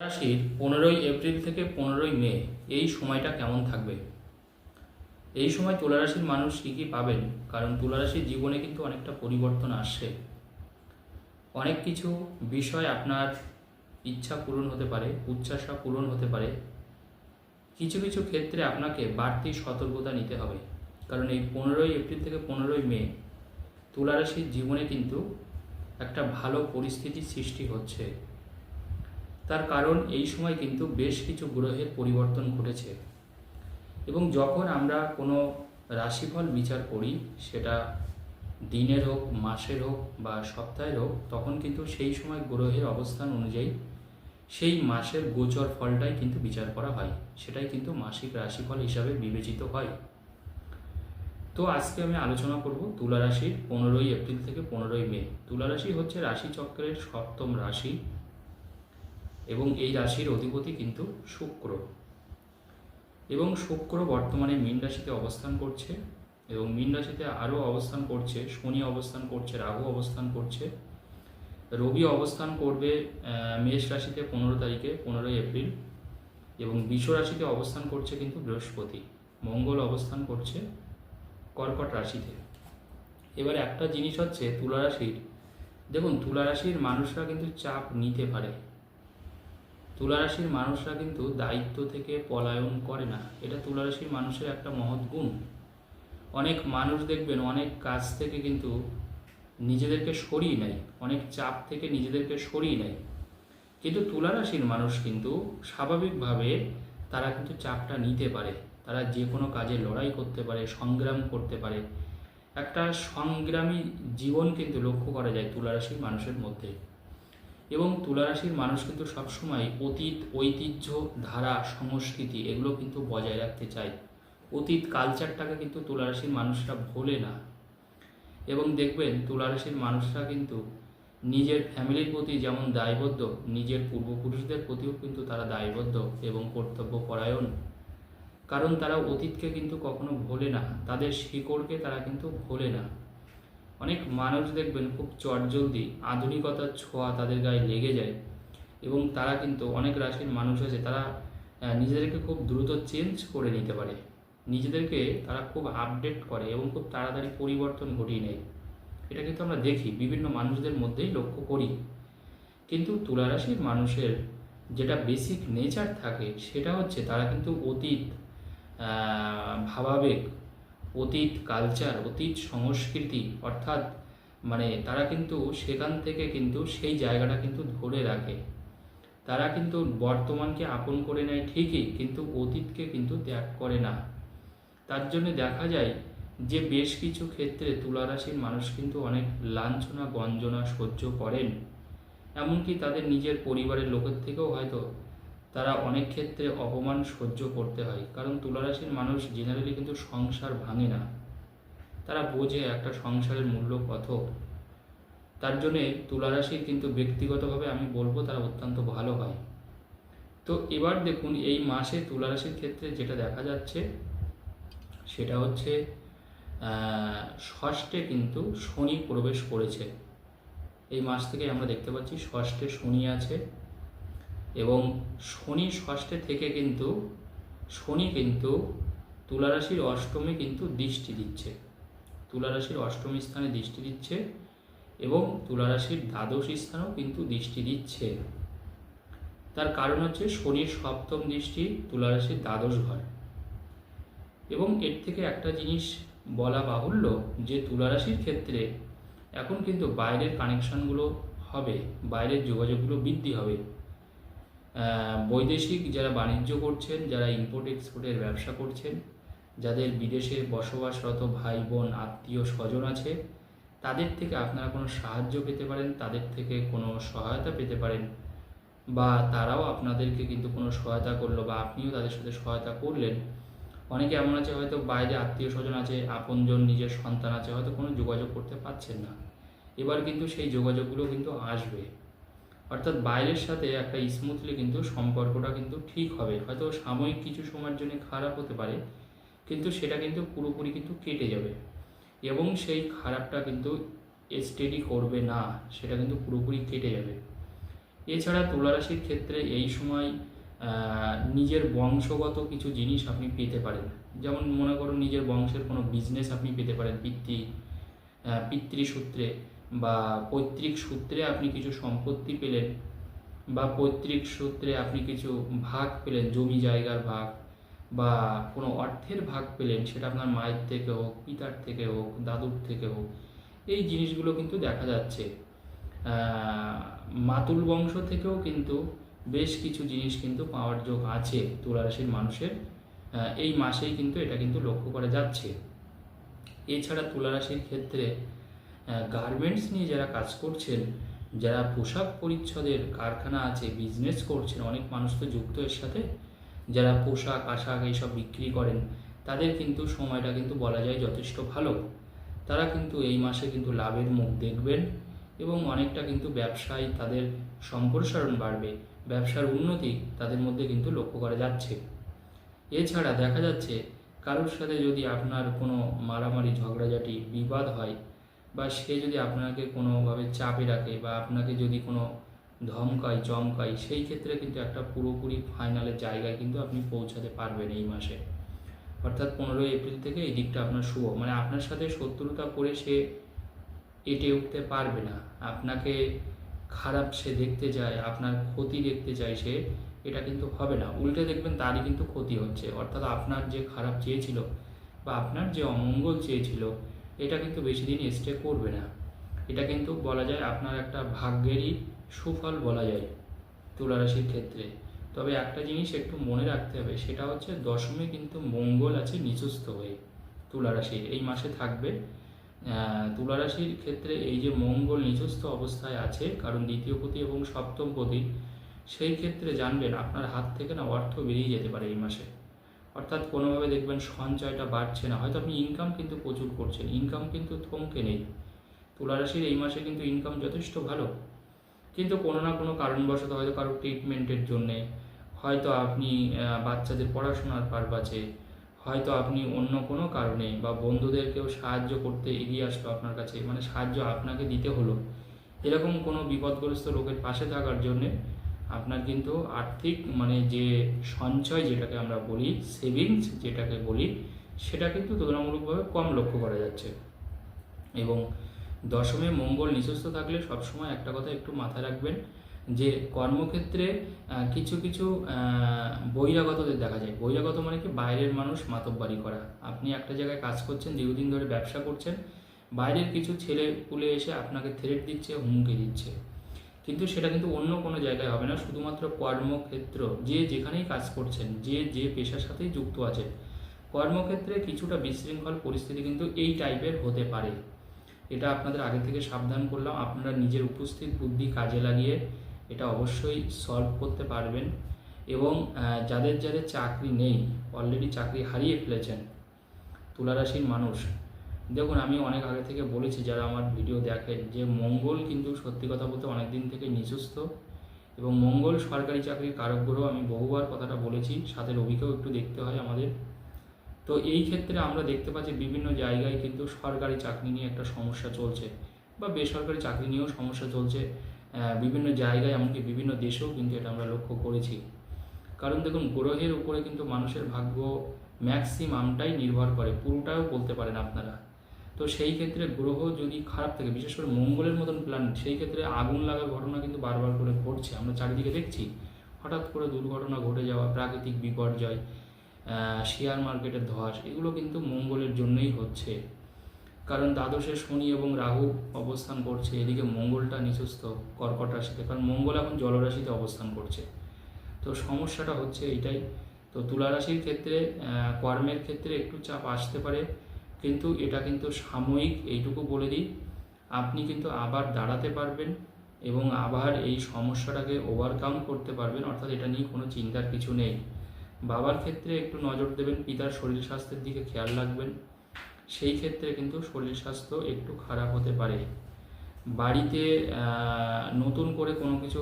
রাশির পনেরোই এপ্রিল থেকে পনেরোই মে, এই সময়টা কেমন থাকবে? এই সময় তুলারাশির মানুষ কী কী পাবেন? কারণ তুলারাশির জীবনে কিন্তু অনেকটা পরিবর্তন আসছে। অনেক কিছু বিষয় আপনার ইচ্ছা পূরণ হতে পারে উচ্চাসা পূরণ হতে পারে। কিছু কিছু ক্ষেত্রে আপনাকে বাড়তি সতর্কতা নিতে হবে। কারণ এই পনেরোই এপ্রিল থেকে পনেরোই মে, তুলারাশির জীবনে কিন্তু একটা ভালো পরিস্থিতির সৃষ্টি হচ্ছে। তার কারণ এই সময় কিন্তু বেশ কিছু গ্রহের পরিবর্তন ঘটেছে। এবং যখন আমরা কোনো রাশিফল বিচার করি, সেটা দিনের হোক, মাসের হোক বা সপ্তাহের হোক, তখন কিন্তু সেই সময় গ্রহের অবস্থান অনুযায়ী সেই মাসের গোচর ফলটাই কিন্তু বিচার করা হয়। সেটাই কিন্তু মাসিক রাশিফল হিসাবে বিবেচিত হয়। তো আজকে আমি আলোচনা করব তুলা রাশির পনেরোই এপ্রিল থেকে পনেরোই মে। তুলা রাশি হচ্ছে রাশিচক্রের সপ্তম রাশি। এবং এই রাশির অধিপতি কিন্তু শুক্র। এবং শুক্র বর্তমানে মীন রাশিতে অবস্থান করছে এবং মীন রাশিতে আরও অবস্থান করছে, শনি অবস্থান করছে, রাহু অবস্থান করছে। রবি অবস্থান করবে মেষ রাশিতে পনেরো তারিখে, পনেরোই এপ্রিল এবং বিষ রাশিতে অবস্থান করছে কিন্তু বৃহস্পতি। মঙ্গল অবস্থান করছে কর্কট রাশিতে। এবার একটা জিনিস হচ্ছে তুলা রাশির। দেখুন, তুলা রাশির মানুষরা কিন্তু চাপ নিতে পারে। তুলারাশির মানুষরা কিন্তু দায়িত্ব থেকে পলায়ন করে না। এটা তুলারাশির মানুষের একটা মহৎ গুণ। অনেক মানুষ দেখবেন অনেক কাজ থেকে কিন্তু নিজেদেরকে সরিয়ে নেয়। অনেক চাপ থেকে নিজেদেরকে সরিয়ে নেয়। কিন্তু তুলারাশির মানুষ কিন্তু স্বাভাবিকভাবে তারা কিন্তু চাপটা নিতে পারে। তারা যে কোনো কাজে লড়াই করতে পারে, সংগ্রাম করতে পারে। একটা সংগ্রামী জীবন কিন্তু লক্ষ্য করা যায় তুলারাশির মানুষের মধ্যে। এবং তুলারাশির মানুষ কিন্তু সবসময় অতীত, ঐতিহ্য, ধারা, সংস্কৃতি এগুলো কিন্তু বজায় রাখতে চায়। অতীত কালচারটাকে কিন্তু তুলারাশির মানুষরা ভোলে না। এবং দেখবেন তুলারাশির মানুষরা কিন্তু নিজের ফ্যামিলির প্রতি যেমন দায়বদ্ধ, নিজের পূর্বপুরুষদের প্রতিও কিন্তু তারা দায়বদ্ধ এবং কর্তব্য পরায়ণ। কারণ তারা অতীতকে কিন্তু কখনো ভোলে না, তাদের শিকড়কে তারা কিন্তু ভোলে না। অনেক মানুষ দেখবেন খুব চটজলদি আধুনিকতার ছোঁয়া তাদের গায়ে লেগে যায় এবং তারা কিন্তু অনেক রাশির মানুষ আছে, তারা নিজেদেরকে খুব দ্রুত চেঞ্জ করে নিতে পারে। নিজেদেরকে তারা খুব আপডেট করে এবং খুব তাড়াতাড়ি পরিবর্তন ঘটিয়ে নেয়। এটা কিন্তু আমরা দেখি, বিভিন্ন মানুষদের মধ্যেই লক্ষ্য করি। কিন্তু তুলারাশির মানুষের যেটা বেসিক নেচার থাকে, সেটা হচ্ছে তারা কিন্তু অতীত ভাবাবেগ অতীত কালচার অতীত সংস্কৃতি, অর্থাৎ মানে তারা কিন্তু সেখান থেকে কিন্তু সেই জায়গাটা কিন্তু ধরে রাখে। তারা কিন্তু বর্তমানকে আপন করে নেয় ঠিকই, কিন্তু অতীতকে কিন্তু ত্যাগ করে না। তার জন্য দেখা যায় যে বেশ কিছু ক্ষেত্রে তুলারাশির মানুষ কিন্তু অনেক লাঞ্ছনা, গঞ্জনা সহ্য করেন। এমনকি তাদের নিজের পরিবারের লোকের থেকেও হয়তো তারা অনেক ক্ষেত্রে অপমান সহ্য করতে হয়। কারণ তুলারাশির মানুষ জেনারেলি কিন্তু সংসার ভাঙে না। তারা বোঝে একটা সংসারের মূল্য কত। তার জন্যে তুলারাশির কিন্তু ব্যক্তিগতভাবে আমি বলব তারা অত্যন্ত ভালো হয়। তো এবার দেখুন, এই মাসে তুলারাশির ক্ষেত্রে যেটা দেখা যাচ্ছে, সেটা হচ্ছে ষষ্ঠে কিন্তু শনি প্রবেশ করেছে। এই মাস থেকে আমরা দেখতে পাচ্ছি ষষ্ঠে শনি আছে। এবং শনি ষষ্ঠে থেকে কিন্তু, শনি কিন্তু তুলারাশির অষ্টমে কিন্তু দৃষ্টি দিচ্ছে। তুলারাশির অষ্টমী স্থানে দৃষ্টি দিচ্ছে এবং তুলারাশির দ্বাদশ স্থানেও কিন্তু দৃষ্টি দিচ্ছে। তার কারণ হচ্ছে শনির সপ্তম দৃষ্টি তুলারাশির দ্বাদশ ঘর। এবং এর থেকে একটা জিনিস বলা বাহুল্য যে তুলারাশির ক্ষেত্রে এখন কিন্তু বাইরের কানেকশনগুলো হবে, বাইরের যোগাযোগগুলো বৃদ্ধি হবে। বৈদেশিক যারা বাণিজ্য করছেন, যারা ইম্পোর্ট এক্সপোর্টের ব্যবসা করছেন, যাদের বিদেশে বসবাসরত ভাই, বোন, আত্মীয়, স্বজন আছে, তাদের থেকে আপনারা কোনো সাহায্য পেতে পারেন? তাদের থেকে কোনো সহায়তা পেতে পারেন? বা তারাও আপনাদেরকে কিন্তু কোনো সহায়তা করল বা আপনিও তাদের সাথে সহায়তা করলেন? অনেকে এমন আছে হয়তো বাইরে আত্মীয় স্বজন আছে, আপনজন নিজের সন্তান আছে, হয়তো কোনো যোগাযোগ করতে পারছেন না। এবার কিন্তু সেই যোগাযোগগুলো কিন্তু আসবে। অর্থাৎ বাইরের সাথে একটা স্মুথলি কিন্তু সম্পর্কটা কিন্তু ঠিক হবে। হয়তো সাময়িক কিছু সময়ের জন্য খারাপ হতে পারে, কিন্তু সেটা কিন্তু পুরোপুরি কিন্তু কেটে যাবে। এবং সেই খারাপটা কিন্তু স্টেডি করবে না, সেটা কিন্তু পুরোপুরি কেটে যাবে। এছাড়া তুলারাশির ক্ষেত্রে এই সময় নিজের বংশগত কিছু জিনিস আপনি পেতে পারেন। যেমন মনে করুন, নিজের বংশের কোনো বিজনেস আপনি পেতে পারেন, পিতৃ পিতৃসূত্রে। বা পৈতৃক সূত্রে আপনি কিছু সম্পত্তি পেলেন বা পৈতৃক সূত্রে আপনি কিছু ভাগ পেলেন, জমি জায়গার ভাগ বা কোনো অর্থের ভাগ পেলেন, সেটা আপনার মায়ের থেকে হোক, পিতার থেকে হোক, দাদুর থেকে হোক, এই জিনিসগুলো কিন্তু দেখা যাচ্ছে। মাতুল বংশ থেকেও কিন্তু বেশ কিছু জিনিস কিন্তু পাওয়ার যোগ আছে তুলারাশির মানুষের। এই মাসেই কিন্তু এটা কিন্তু লক্ষ্য করা যাচ্ছে। এছাড়া তুলারাশির ক্ষেত্রে গার্মেন্টস নিয়ে যারা কাজ করছেন, যারা পোশাক পরিচ্ছদের কারখানা আছে বিজনেস করছেন, অনেক মানুষ তো যুক্ত এর সাথে, যারা পোশাক, আশাক এইসব বিক্রি করেন, তাদের কিন্তু সময়টা কিন্তু বলা যায় যথেষ্ট ভালো। তারা কিন্তু এই মাসে কিন্তু লাভের মুখ দেখবেন এবং অনেকটা কিন্তু ব্যবসায় তাদের সম্প্রসারণ বাড়বে, ব্যবসার উন্নতি তাদের মধ্যে কিন্তু লক্ষ্য করা যাচ্ছে। এছাড়া দেখা যাচ্ছে, কারোর সাথে যদি আপনার কোনো মারামারি, ঝগড়াঝাটি, বিবাদ হয় বা সে যদি আপনাকে কোনোভাবে চাপে রাখে বা আপনাকে যদি কোনো ধমকায়, চমকায়, সেই ক্ষেত্রে কিন্তু একটা পুরোপুরি ফাইনালের জায়গায় কিন্তু আপনি পৌঁছাতে পারবেন এই মাসে। অর্থাৎ পনেরোই এপ্রিল থেকে এই দিকটা আপনার শুভ। মানে আপনার সাথে শত্রুতা করে সে এটে উঠতে পারবে না। আপনাকে খারাপ সে দেখতে যায়, আপনার ক্ষতি দেখতে চায় সে, এটা কিন্তু হবে না। উল্টে দেখবেন তারই কিন্তু ক্ষতি হচ্ছে। অর্থাৎ আপনার যে খারাপ চেয়েছিল বা আপনার যে অমঙ্গল চেয়েছিল এটা কিন্তু বেশি দিন স্টে করবে না। এটা কিন্তু বলা যায় আপনার একটা ভাগ্যেরই সুফল বলা যায় তুলারাশির ক্ষেত্রে। তবে একটা জিনিস একটু মনে রাখতে হবে, সেটা হচ্ছে দশমে কিন্তু মঙ্গল আছে নিচস্থ হয়ে তুলারাশির। এই মাসে থাকবে তুলারাশির ক্ষেত্রে এই যে মঙ্গল নিচস্থ অবস্থায় আছে, কারণ দ্বিতীয় পতি এবং সপ্তম পতি সেই ক্ষেত্রে জানবেন আপনার হাত থেকে না অর্থ বেরিয়ে যেতে পারে এই মাসে। অর্থাৎ কোনোভাবে দেখবেন সঞ্চয়টা বাড়ছে না। হয়তো আপনি ইনকাম কিন্তু প্রচুর করছেন ইনকাম কিন্তু থমকে নেই। তুলারাশির এই মাসে কিন্তু ইনকাম যথেষ্ট ভালো। কিন্তু কোনো না কোনো কারণবশত হয়তো কারও ট্রিটমেন্টের জন্যে, হয়তো আপনি বাচ্চাদের পড়াশোনার পারপাচে হয়তো আপনি অন্য কোনো কারণে বা বন্ধুদেরকেও সাহায্য করতে এগিয়ে আসলো আপনার কাছে মানে সাহায্য আপনাকে দিতে হলো, এরকম কোনো বিপদগ্রস্ত লোকের পাশে থাকার জন্যে আপনার কিন্তু আর্থিক মানে যে সঞ্চয় যেটাকে আমরা বলি সেভিংস যেটাকে বলি, সেটা কিন্তু তুলনামূলকভাবে কম লক্ষ্য করা যাচ্ছে। এবং দশমে মঙ্গল নিচস্থ থাকলে সবসময় একটা কথা একটু মাথায় রাখবেন যে কর্মক্ষেত্রে কিছু কিছু বহিরাগতদের দেখা যায়। বহিরাগত মানে কি? বাইরের মানুষ মাতব্বারি করা। আপনি একটা জায়গায় কাজ করছেন, দীর্ঘদিন ধরে ব্যবসা করছেন, বাইরের কিছু ছেলে পুলে এসে আপনাকে থ্রেট দিচ্ছে, হুমকি দিচ্ছে। কিন্তু সেটা কিন্তু অন্য কোনো জায়গায় হবে না, শুধুমাত্র কর্মক্ষেত্র। যে যেখানেই কাজ করছেন, যে যে পেশার সাথেই যুক্ত আছে কর্মক্ষেত্রে কিছুটা বিশৃঙ্খল পরিস্থিতি কিন্তু এই টাইপের হতে পারে। এটা আপনাদের আগে থেকে সাবধান করলাম, আপনারা নিজের উপস্থিত বুদ্ধি কাজে লাগিয়ে এটা অবশ্যই সলভ করতে পারবেন। এবং যাদের যাদের চাকরি নেই অলরেডি চাকরি হারিয়ে ফেলেছেন, তুলারাশির মানুষ দেখুন, আমি অনেক আগে থেকে বলেছি, যারা আমার ভিডিও দেখেন, যে মঙ্গল কিন্তু সত্যি কথা বলতে অনেক দিন থেকে নিচস্থ এবং মঙ্গল সরকারি চাকরির কারক গ্রহ, আমি বহুবার কথাটা বলেছি, সাথে রবিকেও একটু দেখতে হয় আমাদের। তো এই ক্ষেত্রে আমরা দেখতে পাচ্ছি বিভিন্ন জায়গায় কিন্তু সরকারি চাকরি নিয়ে একটা সমস্যা চলছে বা বেসরকারি চাকরি নিয়েও সমস্যা চলছে বিভিন্ন জায়গায়, এমনকি বিভিন্ন দেশেও কিন্তু এটা আমরা লক্ষ্য করেছি। কারণ দেখুন, গ্রহের উপরে কিন্তু মানুষের ভাগ্য ম্যাক্সিমামটাই নির্ভর করে, পুরোটাও বলতে পারেন আপনারা। তো সেই ক্ষেত্রে গ্রহ যদি খারাপ থাকে, বিশেষ করে মঙ্গলের মতন প্ল্যানেট সেই ক্ষেত্রে আগুন লাগার ঘটনা কিন্তু বারবার করে ঘটছে। আমরা চারিদিকে দেখছি, হঠাৎ করে দুর্ঘটনা ঘটে যাওয়া, প্রাকৃতিক বিপর্যয় শেয়ার মার্কেটের ধস, এগুলো কিন্তু মঙ্গলের জন্যই হচ্ছে কারণ দ্বাদশে শনি এবং রাহু অবস্থান করছে, এদিকে মঙ্গলটা নিচস্থ কর্কট রাশিতে, কারণ মঙ্গল এখন জলরাশিতে অবস্থান করছে। তো সমস্যাটা হচ্ছে এইটাই তো তুলা রাশির ক্ষেত্রে কর্মের ক্ষেত্রে একটু চাপ আসতে পারে কিন্তু এটা কিন্তু সাময়িক, এইটুকু বলে দিই। আপনি কিন্তু আবার দাঁড়াতে পারবেন এবং আবার এই সমস্যাটাকে ওভারকাম করতে পারবেন, অর্থাৎ এটা নিয়ে কোনো চিন্তার কিছু নেই। বাবার ক্ষেত্রে একটু নজর দেবেন, পিতার শরীর স্বাস্থ্যের দিকে খেয়াল রাখবেন। সেই ক্ষেত্রে কিন্তু শরীর স্বাস্থ্য একটু খারাপ হতে পারে। বাড়িতে নতুন করে কোনো কিছু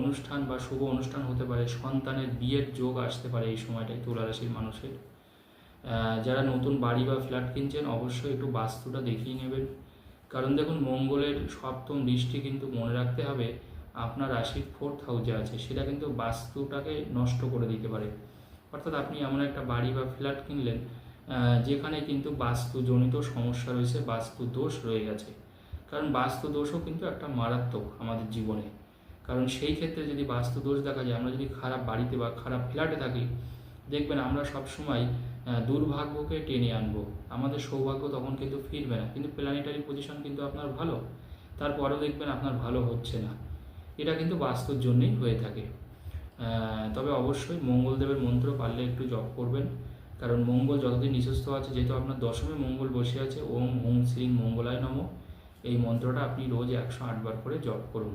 অনুষ্ঠান বা শুভ অনুষ্ঠান হতে পারে, সন্তানের বিয়ের যোগ আসতে পারে এই সময়টায় তুলা রাশির মানুষের। যারা নতুন বাড়ি বা ফ্ল্যাট কিনছেন, অবশ্যই একটু বাস্তুটা দেখিয়ে নেবেন। কারণ দেখুন, মঙ্গলের সপ্তম দৃষ্টি কিন্তু মনে রাখতে হবে, আপনার রাশির ফোর্থ হাউসে আছে, সেটা কিন্তু বাস্তুটাকে নষ্ট করে দিতে পারে। অর্থাৎ আপনি এমন একটা বাড়ি বা ফ্ল্যাট কিনলেন যেখানে কিন্তু বাস্তুজনিত সমস্যা রয়েছে বাস্তু দোষ রয়ে গেছে। কারণ বাস্তু দোষও কিন্তু একটা মারাত্মক আমাদের জীবনে। কারণ সেই ক্ষেত্রে যদি বাস্তু দোষ দেখা যায়, আমরা যদি খারাপ বাড়িতে বা খারাপ ফ্ল্যাটে থাকি, দেখবেন আমরা সবসময় দুর্ভাগ্যকে টেনে আনব। আমাদের সৌভাগ্য তখন কিন্তু ফিরবে না। কিন্তু প্ল্যানেটারি পজিশন কিন্তু আপনার ভালো। তারপরেও দেখবেন আপনার ভালো হচ্ছে না। এটা কিন্তু বাস্তুর জন্যই হয়ে থাকে। তবে অবশ্যই মঙ্গলদেবের মন্ত্র পারলে একটু জপ করবেন। কারণ মঙ্গল যতদিন নিঃস্ব আছে, যেহেতু আপনার দশমে মঙ্গল বসে আছে, ওম ওম শ্রী মঙ্গলায় নম। এই মন্ত্রটা আপনি রোজ একশো আটবার করে জপ করুন।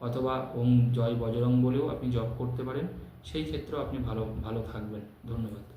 অথবা ওম জয় বজরং বলেও আপনি জপ করতে পারেন। সেই ক্ষেত্রেও আপনি ভালো ভালো থাকবেন। ধন্যবাদ।